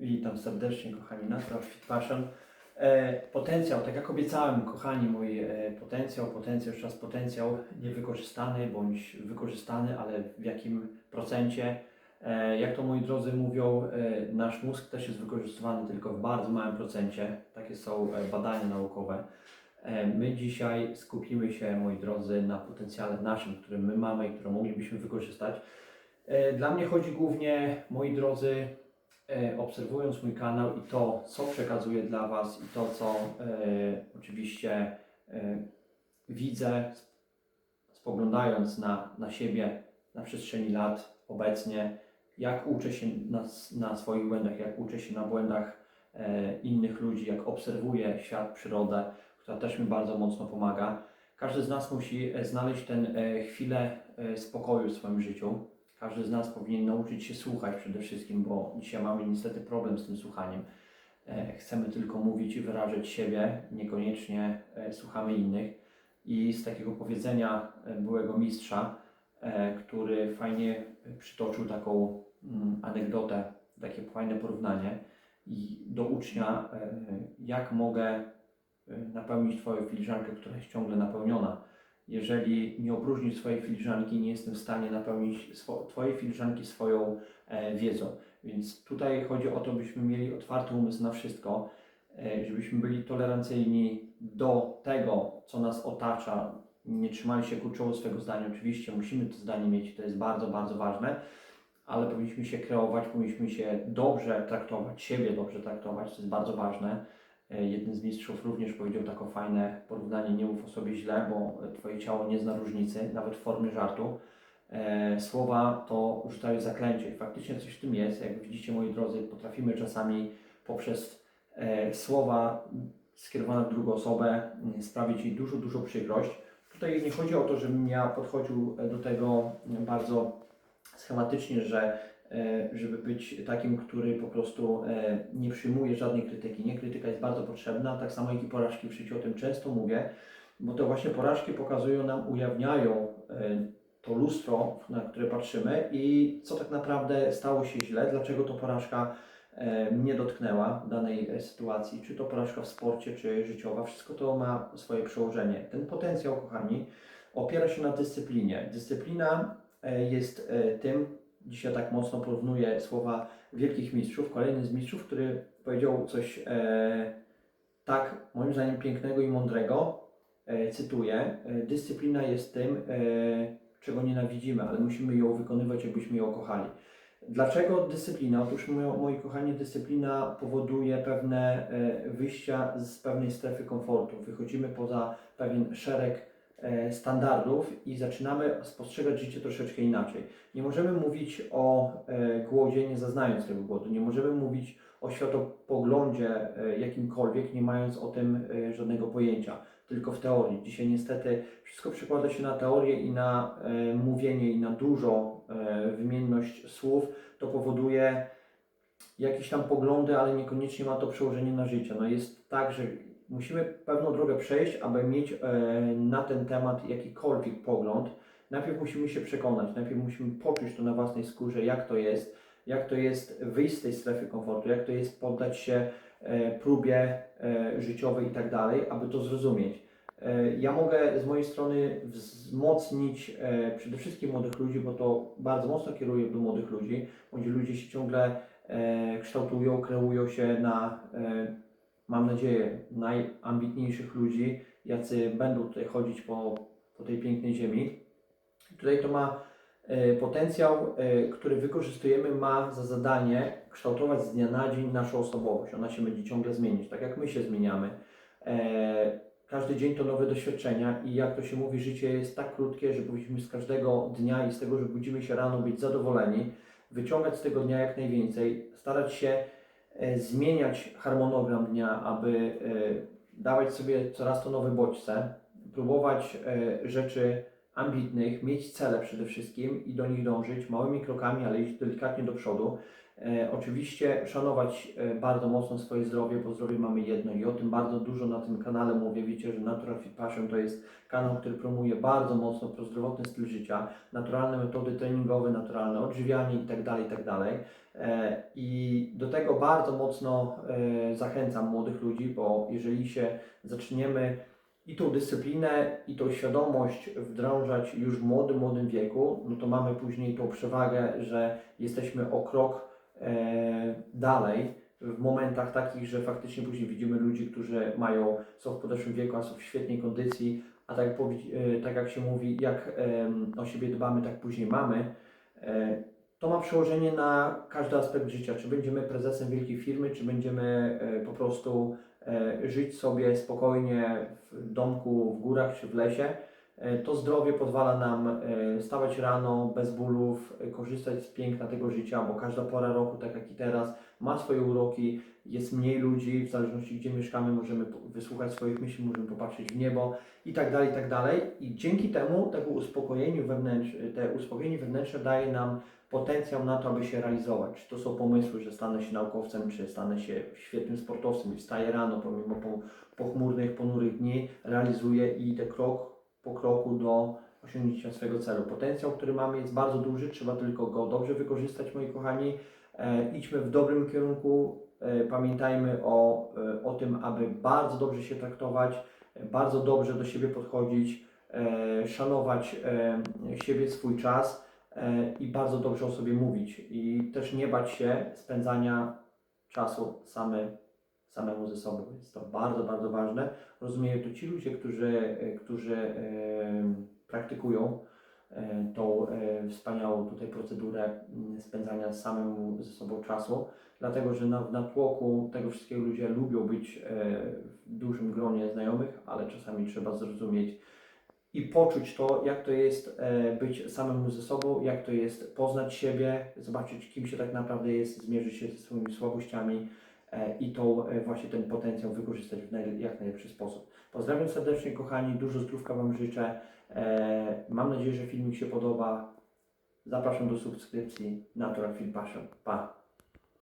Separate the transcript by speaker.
Speaker 1: Witam serdecznie, kochani, na Fit Passion. E, potencjał, tak jak obiecałem, kochani, mój e, potencjał, potencjał, jeszcze raz potencjał niewykorzystany bądź wykorzystany, ale w jakim procencie. E, jak to moi drodzy mówią, nasz mózg też jest wykorzystywany tylko w bardzo małym procencie. Takie są badania naukowe. My dzisiaj skupimy się, moi drodzy, na potencjale naszym, który my mamy i który moglibyśmy wykorzystać. Dla mnie chodzi głównie, moi drodzy, obserwując mój kanał i to, co przekazuję dla Was i to, co e, oczywiście e, widzę, spoglądając na, na siebie na przestrzeni lat obecnie, jak uczę się na, na swoich błędach, jak uczę się na błędach e, innych ludzi, jak obserwuję świat, przyrodę, która też mi bardzo mocno pomaga. Każdy z nas musi e, znaleźć e, chwilę e, spokoju w swoim życiu. Każdy z nas powinien nauczyć się słuchać przede wszystkim, bo dzisiaj mamy niestety problem z tym słuchaniem. E, Chcemy tylko mówić i wyrażać siebie, niekoniecznie e, słuchamy innych. I z takiego powiedzenia e, byłego mistrza, który fajnie przytoczył taką mm, anegdotę, takie fajne porównanie i do ucznia, jak mogę napełnić Twoją filiżankę, która jest ciągle napełniona. Jeżeli nie opróżnisz swojej filiżanki, nie jestem w stanie napełnić swo- Twojej filiżanki swoją e, wiedzą. Więc tutaj chodzi o to, byśmy mieli otwarty umysł na wszystko, e, żebyśmy byli tolerancyjni do tego, co nas otacza, nie trzymali się kurczowo swojego zdania. Oczywiście musimy to zdanie mieć, to jest bardzo, bardzo ważne, ale powinniśmy się kreować, powinniśmy się dobrze traktować, siebie dobrze traktować, to jest bardzo ważne. E, Jeden z mistrzów również powiedział takie fajne porównanie, nie mów o sobie źle, bo Twoje ciało nie zna różnicy, nawet w formie żartu. E, Słowa to rzucają zaklęcie faktycznie coś w tym jest. Jak widzicie, moi drodzy, potrafimy czasami poprzez e, słowa skierowane w drugą osobę mm, sprawić jej dużo, dużo przykrość. Tutaj nie chodzi o to, żebym ja podchodził do tego bardzo schematycznie, że żeby być takim, który po prostu e, nie przyjmuje żadnej krytyki. Nie, krytyka jest bardzo potrzebna, tak samo jak i porażki w życiu, o tym często mówię, bo to właśnie porażki pokazują nam, ujawniają e, to lustro, na które patrzymy i co tak naprawdę stało się źle, dlaczego to porażka e, mnie dotknęła danej e, sytuacji, czy to porażka w sporcie, czy życiowa, wszystko to ma swoje przełożenie. Ten potencjał, kochani, opiera się na dyscyplinie. Dyscyplina e, jest e, tym, dzisiaj tak mocno porównuję słowa wielkich mistrzów, kolejny z mistrzów, który powiedział coś e, tak, moim zdaniem, pięknego i mądrego, e, cytuję, e, dyscyplina jest tym, e, czego nienawidzimy, ale musimy ją wykonywać, jakbyśmy ją kochali. Dlaczego dyscyplina? Otóż, moi, kochani, dyscyplina powoduje pewne e, wyjścia z pewnej strefy komfortu. Wychodzimy poza pewien szereg standardów i zaczynamy spostrzegać życie troszeczkę inaczej. Nie możemy mówić o e, głodzie, nie zaznając tego głodu. Nie możemy mówić o światopoglądzie e, jakimkolwiek, nie mając o tym e, żadnego pojęcia. Tylko w teorii. Dzisiaj niestety wszystko przekłada się na teorię i na e, mówienie i na dużo e, wymienność słów. To powoduje jakieś tam poglądy, ale niekoniecznie ma to przełożenie na życie. No jest tak, że musimy pewną drogę przejść, aby mieć e, na ten temat jakikolwiek pogląd. Najpierw musimy się przekonać, najpierw musimy poczuć to na własnej skórze, jak to jest, jak to jest wyjść z tej strefy komfortu, jak to jest poddać się e, próbie e, życiowej i tak dalej, aby to zrozumieć. Ja mogę z mojej strony wzmocnić przede wszystkim młodych ludzi, bo to bardzo mocno kieruję do młodych ludzi. Młodzi ludzie się ciągle kształtują, kreują się na, mam nadzieję, najambitniejszych ludzi, jacy będą tutaj chodzić po, po tej pięknej ziemi. Tutaj to ma e, potencjał, e, który wykorzystujemy, ma za zadanie kształtować z dnia na dzień naszą osobowość. Ona się będzie ciągle zmieniać, tak jak my się zmieniamy. E, Każdy dzień to nowe doświadczenia i jak to się mówi, życie jest tak krótkie, że powinniśmy z każdego dnia i z tego, że budzimy się rano, być zadowoleni, wyciągać z tego dnia jak najwięcej, starać się zmieniać harmonogram dnia, aby e, dawać sobie coraz to nowe bodźce, próbować e, rzeczy ambitnych, mieć cele przede wszystkim i do nich dążyć małymi krokami, ale iść delikatnie do przodu. E, oczywiście szanować e, bardzo mocno swoje zdrowie, bo zdrowie mamy jedno i o tym bardzo dużo na tym kanale mówię. Wiecie, że Natural Fit Passion to jest kanał, który promuje bardzo mocno prozdrowotny styl życia, naturalne metody treningowe, naturalne odżywianie itd. itd. E, I do tego bardzo mocno zachęcam młodych ludzi, bo jeżeli się zaczniemy i tą dyscyplinę, i tą świadomość wdrążać już w młodym, młodym wieku, no to mamy później tą przewagę, że jesteśmy o krok dalej w momentach takich, że faktycznie później widzimy ludzi, którzy mają, są w podeszłym wieku, a są w świetnej kondycji, a tak e, tak jak się mówi, jak o siebie dbamy, tak później mamy. E, to ma przełożenie na każdy aspekt życia. Czy będziemy prezesem wielkiej firmy, czy będziemy e, po prostu e, żyć sobie spokojnie w domku, w górach czy w lesie. E, To zdrowie pozwala nam e, stawać rano bez bólów, e, korzystać z piękna tego życia, bo każda pora roku, tak jak i teraz, ma swoje uroki, jest mniej ludzi, w zależności gdzie mieszkamy, możemy wysłuchać swoich myśli, możemy popatrzeć w niebo i tak dalej, i tak dalej. I dzięki temu, tego uspokojeniu wewnętrzne, te uspokojenie wewnętrzne daje nam potencjał na to, aby się realizować. Czy to są pomysły, że stanę się naukowcem, czy stanę się świetnym sportowcem i wstaję rano pomimo po, pochmurnych, ponurych dni, realizuję i idę krok po kroku do osiągnięcia swojego celu. Potencjał, który mamy jest bardzo duży, trzeba tylko go dobrze wykorzystać, moi kochani. E, idźmy w dobrym kierunku, e, pamiętajmy o, e, o tym, aby bardzo dobrze się traktować, e, bardzo dobrze do siebie podchodzić, e, szanować e, siebie, swój czas e, i bardzo dobrze o sobie mówić. I też nie bać się spędzania czasu same, samemu ze sobą. Jest to bardzo, bardzo ważne. Rozumieją to ci ludzie, którzy, którzy e, praktykują e, tą e, wspaniałą tutaj procedurę m, spędzania samemu ze sobą czasu, dlatego że na, w natłoku tego wszystkiego ludzie lubią być e, w dużym gronie znajomych, ale czasami trzeba zrozumieć i poczuć to, jak to jest e, być samemu ze sobą, jak to jest poznać siebie, zobaczyć kim się tak naprawdę jest, zmierzyć się ze swoimi słabościami i tą e, właśnie ten potencjał wykorzystać w naj, jak najlepszy sposób. Pozdrawiam serdecznie kochani, dużo zdrówka Wam życzę. E, mam nadzieję, że filmik się podoba. Zapraszam do subskrypcji Natural Film Passion. Pa!